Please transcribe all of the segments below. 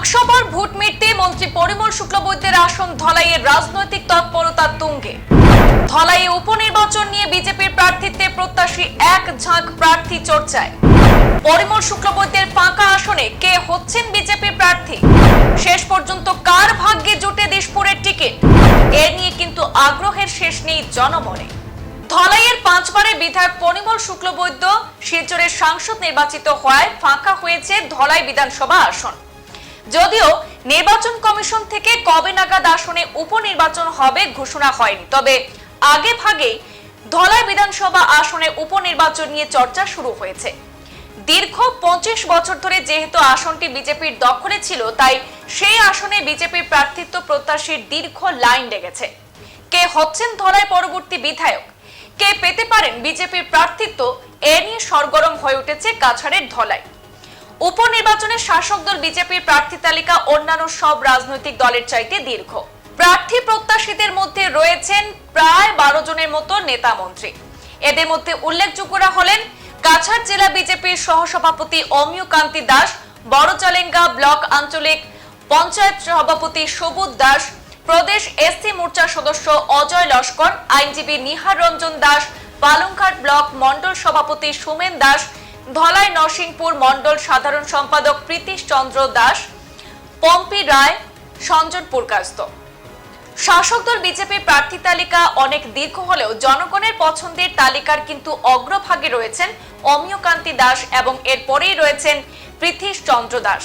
লোকসভার ভোট মিটতে মন্ত্রী পরিমল শুক্লবৈদ্যের আসন ধলাইয়ের রাজনৈতিক তৎপরতা তুঙ্গে। ধলাইয়ে উপনির্বাচন নিয়ে বিজেপির প্রার্থিত্বে প্রত্যাশী এক ঝাঁক প্রার্থী চর্চায়। পরিমল শুক্লবৈদ্যের ফাঁকা আসনে কে হচ্ছেন বিজেপির প্রার্থী? শেষ পর্যন্ত কার ভাগ্যে জুটে দিশপুরের টিকিট? এ নিয়ে কিন্তু আগ্রহের শেষ নেই জনমনে। ধলাইয়ের পাঁচবারের বিধায়ক পরিমল শুক্লবৈদ্য শিলচরের সাংসদ নির্বাচিত হওয়ায় ফাঁকা হয়েছে ধলাই বিধানসভা আসন। যদিও নির্বাচন কমিশন থেকে কবে নাগাদ আসনে উপনির্বাচন হবে ঘোষণা হয়নি। তবে আগে ভাগে ধলাই বিধানসভা আসনে উপনির্বাচন নিয়ে চর্চা শুরু হয়েছে। দীর্ঘ পঁচিশ বছর ধরে যেহেতু আসনটি বিজেপির দখলে ছিল, তাই সেই আসনে বিজেপির প্রার্থিত্ব প্রত্যাশীর দীর্ঘ লাইন লেগেছে। কে হচ্ছেন ধলাই পরবর্তী বিধায়ক? কে পেতে পারেন বিজেপির প্রার্থিত্ব? এ নিয়ে সরগরম হয়ে উঠেছে কাছাড়ের ধলাই। উপনির্বাচনে শাসক দল বিজেপির প্রার্থী তালিকা, অন্যান্য সব রাজনৈতিক দলের চাইতে দীর্ঘ। প্রার্থী প্রত্যাশীদের মধ্যে রয়েছেন প্রায় বারো জনের মতো নেতা মন্ত্রী। এদের মধ্যে উল্লেখযোগ্যরা হলেন কাছাড় জেলা বিজেপির সহসভাপতি অমিয় কান্তি দাস, বড়চালেঙ্গা ব্লক আঞ্চলিক পঞ্চায়েত সভাপতি সবুজ দাস, প্রদেশ এসসি মোর্চার সদস্য অজয় লস্কর, আইনজীবী নিহার রঞ্জন দাস, পালংঘাট ব্লক মন্ডল সভাপতি সুমেন দাস ধলাই নরসিংপুর মন্ডল সাধারণ সম্পাদক প্রীতিশ চন্দ্র দাস, পম্পি রায়, সঞ্জন পুরকাস্ত। শাসক দল বিজেপির প্রার্থী তালিকা অনেক দীর্ঘ হলেও জনগণের পছন্দের তালিকার কিন্তু অগ্রভাগে রয়েছেন অমিয়কান্তি দাস এবং এরপরেই রয়েছেন পৃথিশ চন্দ্র দাস।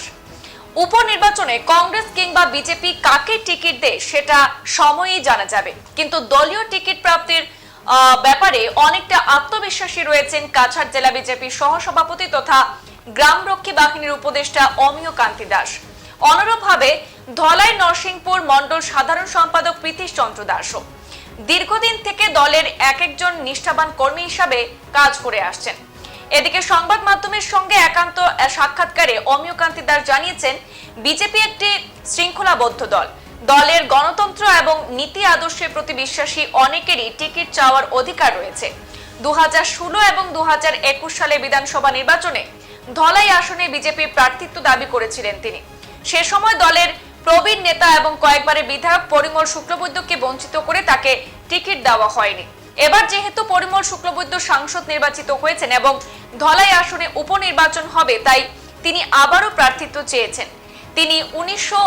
উপনির্বাচনে কংগ্রেস কিংবা বিজেপি কাকে টিকিট দেয় সেটা সময়ই জানা যাবে, কিন্তু দলীয় টিকিট প্রাপ্তির ব্যাপারে অনেকটা আত্মবিশ্বাসী রয়েছেন কাছাড় জেলা বিজেপির সহসভাপতি তথা গ্রামরক্ষী বাহিনীর উপদেষ্টা অমিয় কান্তি দাস। অনুরূপভাবে ধলাই নরসিংপুর মন্ডল সাধারণ সম্পাদক প্রীতিশ চন্দ্র দাসও। দীর্ঘদিন থেকে দলের এক একজন নিষ্ঠাবান কর্মী হিসাবে কাজ করে আসছেন। এদিকে সংবাদ মাধ্যমের সঙ্গে একান্ত সাক্ষাৎকারে অমিয় কান্তি দাস জানিয়েছেন, বিজেপি একটি শৃঙ্খলাবদ্ধ দল। দলের গণতন্ত্র এবং নীতি আদর্শের প্রতি বিশ্বাসী অনেকেরই টিকিট চাওয়ার অধিকার রয়েছে। দু হাজার ষোলো এবং দু হাজার একুশ সালে বিধানসভা নির্বাচনে ধলাই আসনে বিজেপির প্রার্থিত্ব দাবি করেছিলেন তিনি। সে সময় দলের প্রবীণ নেতা এবং কয়েকবারের বিধায়ক পরিমল শুক্লবৈদ্যকে বঞ্চিত করে তাকে টিকিট দেওয়া হয়নি। এবার যেহেতু পরিমল শুক্লবৈদ্য সাংসদ নির্বাচিত হয়েছেন এবং ধলাই আসনে উপনির্বাচন হবে, তাই তিনি আবারও প্রার্থিত্ব চেয়েছেন। তিনি উনিশশো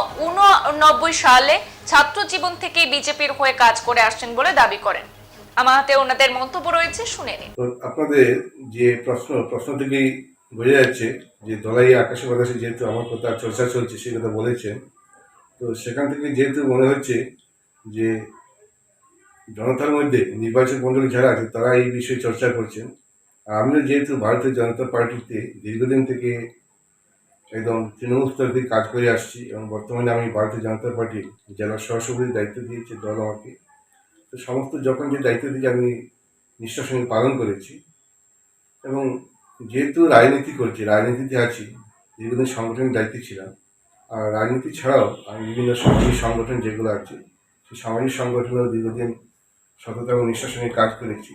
সালে ছাত্র জীবন থেকে বিজেপির হয়ে কাজ করে আসছেন বলে দাবি করেন। আমার হাতে ওনাদের মন্তব্য রয়েছে, শুনে নিন। আপনাদের যে প্রশ্ন প্রশ্ন থেকেই বোঝা যাচ্ছে যে দলাই আকাশে বাতাসে যেহেতু আমার কথা চর্চা চলছে, সেই কথা বলেছেন। তো সেখান থেকে যেহেতু মনে হচ্ছে যে জনতার মধ্যে নির্বাচন মণ্ডলী যারা আছে, তারা এই বিষয়ে চর্চা করছেন। আর আমিও যেহেতু ভারতীয় জনতা পার্টিতে দীর্ঘদিন থেকে একদম তৃণমূল স্তর থেকে কাজ করে আসছি এবং বর্তমানে আমি ভারতীয় জনতা পার্টির জেলা সহসভাপতির দায়িত্ব দিয়েছে দল আমাকে। তো সমস্ত যখন যে দায়িত্ব দিয়েছে, আমি নিষ্ঠার সঙ্গে পালন করেছি। এবং যেহেতু রাজনীতি করছি, রাজনীতিতে আছি, দীর্ঘদিন সংগঠনের দায়িত্বে ছিলাম। আর রাজনীতি ছাড়াও আমি বিভিন্ন সামাজিক সংগঠন যেগুলো আছে, সেই সামাজিক সংগঠনেও দীর্ঘদিন সততা এবং নিষ্ঠার সঙ্গে কাজ করেছি।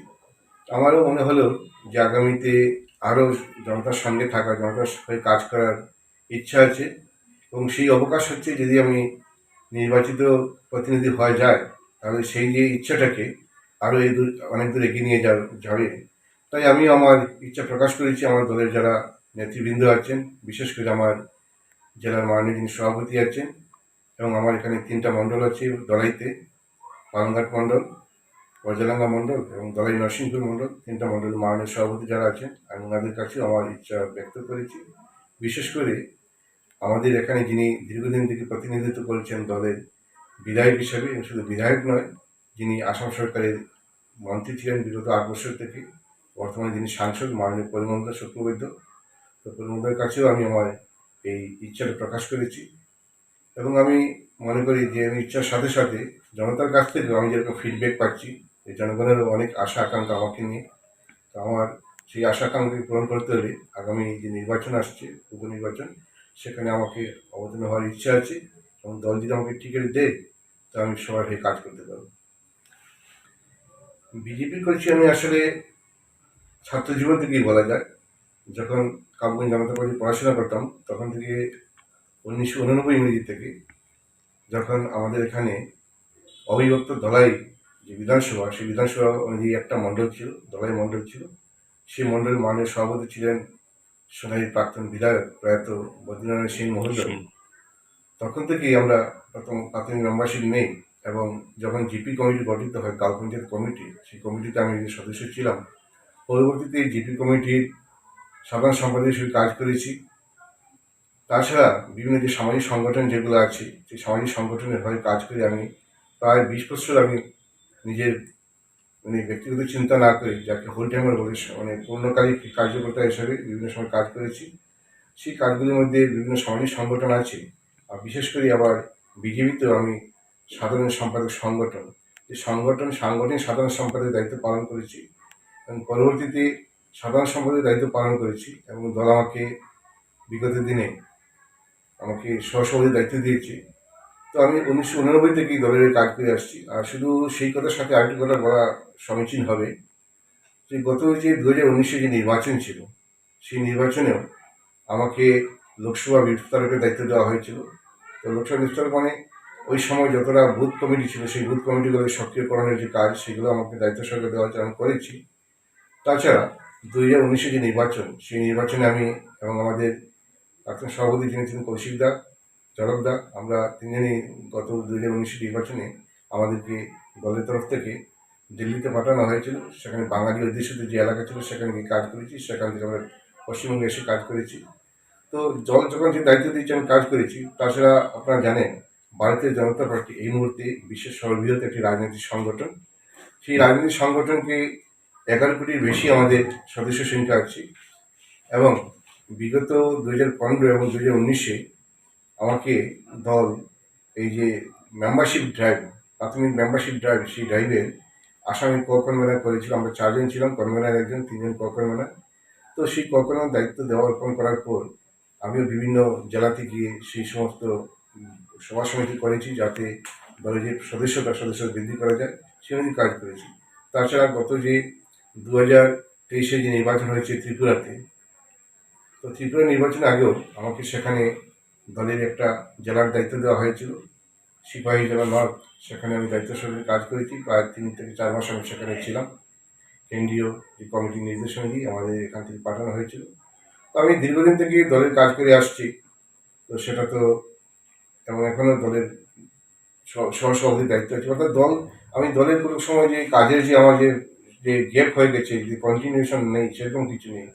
আমারও মনে হলো যে আগামীতে আরও জনতার সঙ্গে থাকা, জনতার হয়ে কাজ করার ইচ্ছা আছে এবং সেই অবকাশ হচ্ছে যদি আমি নির্বাচিত প্রতিনিধি হওয়া যায় তাহলে সেই যে ইচ্ছাটাকে আরও এই দূর, অনেক দূর এগিয়ে নিয়ে যাবে তাই আমি আমার ইচ্ছা প্রকাশ করেছি, আমার দলের যারা নেতৃবৃন্দ আছেন, বিশেষ করে আমার জেলার মাননীয় যিনি সভাপতি আছেন এবং আমার এখানে তিনটা মণ্ডল আছে, দলাইতে পালংঘাট মণ্ডল বজলাঙ্গা মণ্ডল এবং দলাই নরসিংপুর মণ্ডল, তিনটা মণ্ডলের মাননীয় সভাপতি যারা আছেন, আমি ওনাদের কাছেও আমার ইচ্ছা ব্যক্ত করেছি। বিশেষ করে আমাদের এখানে যিনি দীর্ঘদিন থেকে প্রতিনিধিত্ব করেছেন দলের বিধায়ক হিসাবে শুধু বিধায়ক নয়, যিনি আসাম সরকারের মন্ত্রী ছিলেন বিগত আট বছর থেকে, বর্তমানে যিনি সাংসদ মাননীয় পরিমন্দ শুক্লবৈদ্য তো পরিমন্দের কাছেও আমি আমার এই ইচ্ছাটা প্রকাশ করেছি। এবং আমি মনে করি যে আমি ইচ্ছার সাথে সাথে জনতার কাছ থেকে আমি যেরকম ফিডব্যাক পাচ্ছি এই জনগণের অনেক আশা আকাঙ্ক্ষা আমাকে নিয়ে। তো আমার সেই আশা আকাঙ্ক্ষাকে পূরণ করতে হলে আগামী যে নির্বাচন আসছে, উপনির্বাচন সেখানে আমাকে অবতীর্ণ হওয়ার ইচ্ছা আছে এবং দল যদি আমাকে টিকিট দেয় তো আমি সবার হয়ে কাজ করতে পারব। বিজেপি করছি আমি আসলে ছাত্র জীবন থেকেই বলা যায়। যখন কাবুগঞ্জ জনতা পার্টি পড়াশোনা করতাম, তখন থেকে উনিশশো উননব্বই ইংরেজি থেকে যখন আমাদের এখানে অবিভক্ত দলাই যে বিধানসভা, সেই বিধানসভা অনুযায়ী একটা মণ্ডল ছিল দলাই মণ্ডল ছিল। সেই মণ্ডলের মানের সভাপতি ছিলেন সোনালী প্রাক্তন বিধায়ক প্রয়াত বদ্রীনারায়ণ সিং মহোদয় তখন থেকেই আমরা প্রথম প্রাথমিক মেম্বারশিপ নেই এবং যখন জিপি কমিটি গঠিত হয় কাল পঞ্চায়েত কমিটি সেই কমিটিতে আমি সদস্য ছিলাম। পরবর্তীতে জিপি কমিটির সাধারণ সম্পাদক হিসেবে কাজ করেছি। তাছাড়া বিভিন্ন যে সামাজিক সংগঠন যেগুলো আছে সেই সামাজিক সংগঠনের হয়ে কাজ করে আমি প্রায় বিশ বছর আমি নিজের মানে ব্যক্তিগত চিন্তা না করে, যাকে হোল টাইমার বলে মানে পূর্ণকালিক কার্যকর্তা হিসাবে বিভিন্ন সময় কাজ করেছি। সেই কাজগুলির মধ্যে বিভিন্ন সামাজিক সংগঠন আছে, আর বিশেষ করে আবার বিজেপিতেও আমি সাধারণ সম্পাদক সংগঠন। এই সংগঠন সাংগঠনিক সাধারণ সম্পাদকের দায়িত্ব পালন করেছি এবং পরবর্তীতে সাধারণ সম্পাদকের দায়িত্ব পালন করেছি এবং দল আমাকে বিগত দিনে আমাকে সহসভাপতির দায়িত্ব দিয়েছে। তো আমি উনিশশো উনানব্বই থেকেই দলের কাজ করে আসছি। আর শুধু সেই কথার সাথে আরেকটি কথা বলা সমীচীন হবে যে, গত যে দু হাজার উনিশে যে নির্বাচন ছিল, সেই নির্বাচনেও আমাকে লোকসভা বিস্তারকের দায়িত্ব দেওয়া হয়েছিল। তো লোকসভা বিস্তারক মানে ওই সময় যতটা বুথ কমিটি ছিল, সেই বুথ কমিটিগুলো সক্রিয়করণের যে কাজ, সেগুলো আমাকে দায়িত্ব সরকার দেওয়া হয়েছে, আমি করেছি। তাছাড়া দু হাজার উনিশে যে নির্বাচন, সেই নির্বাচনে আমি এবং আমাদের প্রাক্তন সভাপতি যিনি ছিলেন কৌশিক দা জলক দা আমরা তিনজনই গত দু হাজার উনিশের নির্বাচনে আমাদেরকে দলের তরফ থেকে দিল্লিতে পাঠানো হয়েছিল। সেখানে বাঙালি অধ্যুষিত যে এলাকা ছিল, সেখানে গিয়ে কাজ করেছি। সেখান থেকে আমরা পশ্চিমবঙ্গে এসে কাজ করেছি। তো দল যখন যে দায়িত্ব দিয়েছে আমি কাজ করেছি, তাছাড়া আপনারা জানেন, ভারতীয় জনতা পার্টি এই মুহূর্তে বিশ্বের সর্ববৃহৎ একটি রাজনৈতিক সংগঠন। সেই রাজনৈতিক সংগঠনকে এগারো কোটির বেশি আমাদের সদস্য সংখ্যা আছে। এবং বিগত দু হাজার পনেরো এবং দু হাজার উনিশে আমাকে দল এই যে মেম্বারশিপ ড্রাইভ প্রাথমিক মেম্বারশিপ ড্রাইভ সেই ড্রাইভের আসামি ক কনভেনার করেছিল আমরা চারজন ছিলাম কনভেনার একজন, তিনজন ক কনভেনার তো সেই ক কনভেনার দায়িত্ব দেওয়া, অর্পণ করার পর আমিও বিভিন্ন জেলাতে গিয়ে সেই সমস্ত সভা সমিতি করেছি যাতে দলের যে সদস্যতা সদস্য বৃদ্ধি করা যায় সে অনুযায়ী কাজ করেছি। তাছাড়া গত যে দু হাজার তেইশে যে নির্বাচন হয়েছে ত্রিপুরাতে, তো ত্রিপুরা নির্বাচনের আগেও আমাকে সেখানে দলের একটা জেলার দায়িত্ব দেওয়া হয়েছিল। সিপাহী জেলা নর্থ সেখানে আমি দায়িত্ব সহকারে কাজ করেছি। প্রায় তিন থেকে চার মাস আমি সেখানে ছিলাম। কেন্দ্রীয় যে কমিটির নির্দেশনা দিয়ে আমাদের এখান থেকে পাঠানো হয়েছিল। তো আমি দীর্ঘদিন থেকে দলের কাজ করে আসছি। তো সেটা তো এবং এখনও দলের সহ- সহসভাপতির দায়িত্ব আছে। অর্থাৎ দল, আমি দলের কোনো সময় যে কাজের যে আমার যে যে গ্যাপ হয়ে গেছে, যে কন্টিনিউশন নেই, সেরকম কিছু নেই।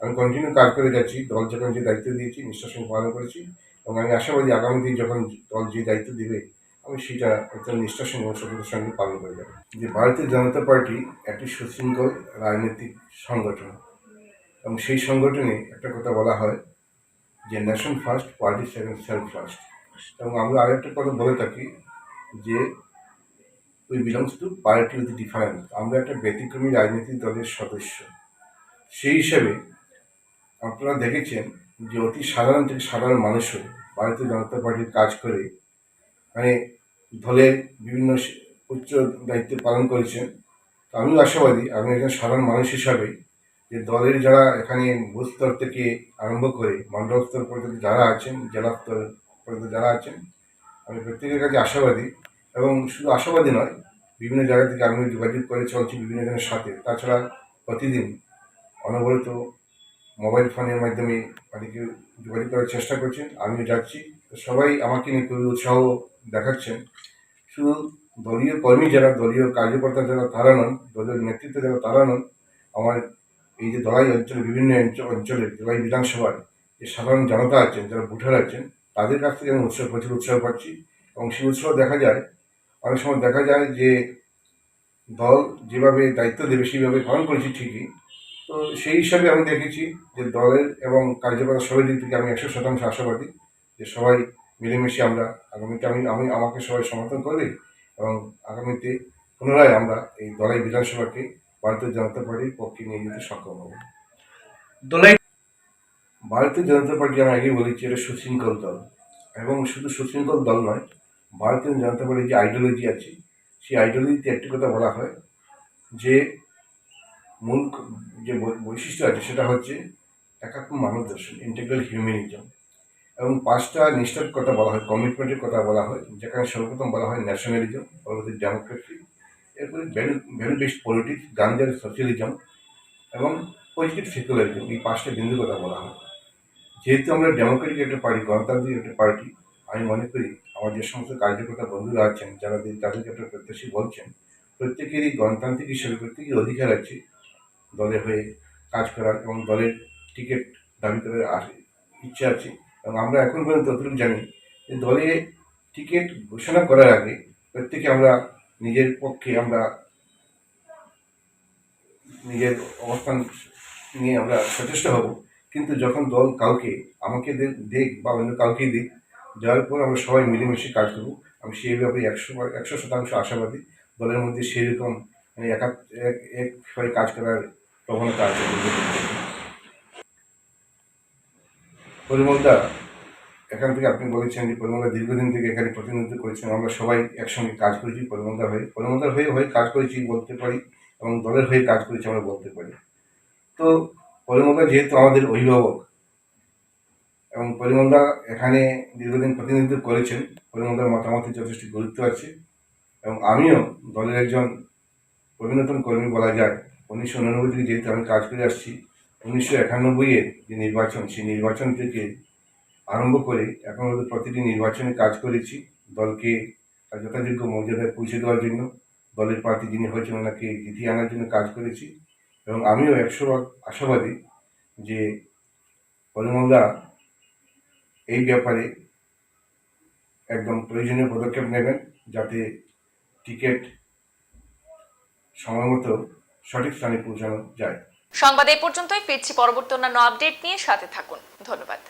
আমি কন্টিনিউ কাজ করে যাচ্ছি। দল যখন যে দায়িত্ব দিয়েছি নিষ্ঠার সঙ্গে পালন করেছি। এবং আমি আশাবাদী আগামী দিন যখন দল যে দায়িত্ব দেবে, আমি সেটা অত্যন্ত নিষ্ঠার সঙ্গে সততার সঙ্গে পালন করে যাব। যে ভারতীয় জনতা পার্টি একটি সুশৃঙ্খল রাজনৈতিক সংগঠন এবং সেই সংগঠনে একটা কথা বলা হয় যে nation first party second self first এবং আমরা আরেকটা কথা বলে থাকি যে we belongs to party with difference আমরা একটা ব্যতিক্রমী রাজনৈতিক দলের সদস্য। সেই হিসাবে আপনারা দেখেছেন যে অতি সাধারণ থেকে সাধারণ মানুষও ভারতীয় জনতা পার্টির কাজ করে মানে দলের বিভিন্ন উচ্চ দায়িত্ব পালন করেছেন, তো আমিও আশাবাদী আমি একজন সাধারণ মানুষ হিসাবে যে দলের যারা এখানে বুথ স্তর থেকে আরম্ভ করে মণ্ডল স্তর পর্যন্ত যারা আছেন, জেলা স্তর পর্যন্ত যারা আছেন, আমি প্রত্যেকের কাছে আশাবাদী এবং শুধু আশাবাদী নয়, বিভিন্ন জায়গা থেকে আমি যোগাযোগ করে চলছি বিভিন্ন জনের সাথে। তাছাড়া প্রতিদিন অনবরত মোবাইল ফোনের মাধ্যমে অনেকে যোগাযোগ করার চেষ্টা করছেন, আমিও যাচ্ছি। সবাই আমাকে নিয়ে খুবই উৎসাহ দেখাচ্ছেন। শুধু দলীয় কর্মী যারা, দলীয় কার্যকর্তা যারা, তারা নন, দলীয় নেতৃত্ব যারা, তারা নন, আমার এই যে দলাই অঞ্চলে বিভিন্ন অঞ্চল অঞ্চলে দলাই বিধানসভায় যে সাধারণ জনতা আছেন, যারা ভোটার আছেন, তাদের কাছ থেকে আমি উৎসাহ প্রচুর উৎসাহ পাচ্ছি। এবং সেই উৎসাহ দেখা যায়, অনেক সময় দেখা যায় যে দল যেভাবে দায়িত্ব দেবে, সেইভাবে পালন করেছি ঠিকই। তো সেই হিসাবে আমি দেখেছি যে দলের এবং কার্যকর্তা সবাই দিক থেকে আমি একশো শতাংশ আশাবাদী যে সবাই মিলেমিশে আমরা আগামীতে আমি আমি আমাকে সবাই সমর্থন করবে এবং আগামীতে পুনরায় আমরা এই দলাই বিধানসভাকে ভারতীয় জনতা পার্টির পক্ষে নিয়ে যেতে সক্ষম হব। দোলাই ভারতীয় জনতা পার্টি আমি আগেই বলেছি এটা সুশৃঙ্খল দল। এবং শুধু সুশৃঙ্খল দল নয় ভারতীয় জনতা পার্টির যে আইডিওলজি আছে সেই আইডিওলজিতে একটি কথা বলা হয় যে মূল যে বৈশিষ্ট্য আছে সেটা হচ্ছে একাত্ম মানব দর্শন ইন্টিগ্রাল হিউম্যানিজম এবং পাঁচটা নিষ্ঠার কথা বলা হয় কমিটমেন্টের কথা বলা হয়, যেখানে সর্বপ্রথম বলা হয় ন্যাশনালিজম পরবর্তী ডেমোক্রেসি এরপরে ভ্যালু ভ্যালু বেসড পলিটিক্স গাঞ্জার সোশ্যালিজম এবং পজিটিভ সেকুলারিজম এই পাঁচটা বিন্দুর কথা বলা হয়। যেহেতু আমরা ডেমোক্রেটিক একটা পার্টি গণতান্ত্রিক একটা পার্টি আমি মনে করি আমার যে সমস্ত কার্যকর্তা বন্ধুরা আছেন, যারা যাদেরকে আপনার প্রত্যাশী বলছেন, প্রত্যেকেরই গণতান্ত্রিক হিসেবে প্রত্যেকের অধিকার আছে দলের হয়ে কাজ করার এবং দলের টিকিট দাবি করার ইচ্ছা আছে। এবং আমরা এখন পর্যন্ত যতটুকু জানি যে দলে টিকিট ঘোষণা করার আগে প্রত্যেকে আমরা নিজের পক্ষে আমরা নিজের অবস্থান নিয়ে আমরা সচেষ্ট হব। কিন্তু যখন দল কাউকে আমাকে দেখ বা অন্য কাউকে দিক যাওয়ার পর আমরা সবাই মিলেমিশে কাজ করব। আমি সেই ব্যাপারে একশো একশো শতাংশ আশাবাদী। দলের মধ্যে সেই রকম মানে একা এক এক হয়ে কাজ করার প্রবণতা আছে পরিমলদা, এখান থেকে আপনি বলেছেন যে পরিমলদা দীর্ঘদিন থেকে এখানে প্রতিনিধিত্ব করেছেন। আমরা সবাই একসঙ্গে কাজ করেছি পরিমলদার হয়ে। পরিমলদার হয়ে হয়ে কাজ করেছি বলতে পারি এবং দলের হয়ে কাজ করেছি আমরা বলতে পারি। তো পরিমলদা যেহেতু আমাদের অভিভাবক এবং পরিমলদা এখানে দীর্ঘদিন প্রতিনিধিত্ব করেছেন, পরিমলদার মতামতের যথেষ্ট গুরুত্ব আছে এবং আমিও দলের একজন অভিনতম কর্মী বলা যায়। উনিশশো উনানব্বই থেকে যেহেতু আমি কাজ করে আসছি, উনিশশো একানব্বইয়ের যে নির্বাচন, সেই নির্বাচন থেকে আরম্ভ করে এখন প্রতিটি নির্বাচনে কাজ করেছি। দলকে যথাযোগ্য মর্যাদায় পৌঁছে দেওয়ার জন্য, দলের প্রার্থী যিনি হয়েছেন ওনাকে জিতিয়ে আনার জন্য কাজ করেছি এবং আমিও একশো আশাবাদী যে পরিমলদা এই ব্যাপারে একদম প্রয়োজনীয় পদক্ষেপ নেবেন যাতে টিকিট সময় মতো সঠিক স্থানে পৌঁছানো যায়। সংবাদ এই পর্যন্তই, ফিরছি পরবর্তী অন্যান্য আপডেট নিয়ে সাথে থাকুন। ধন্যবাদ।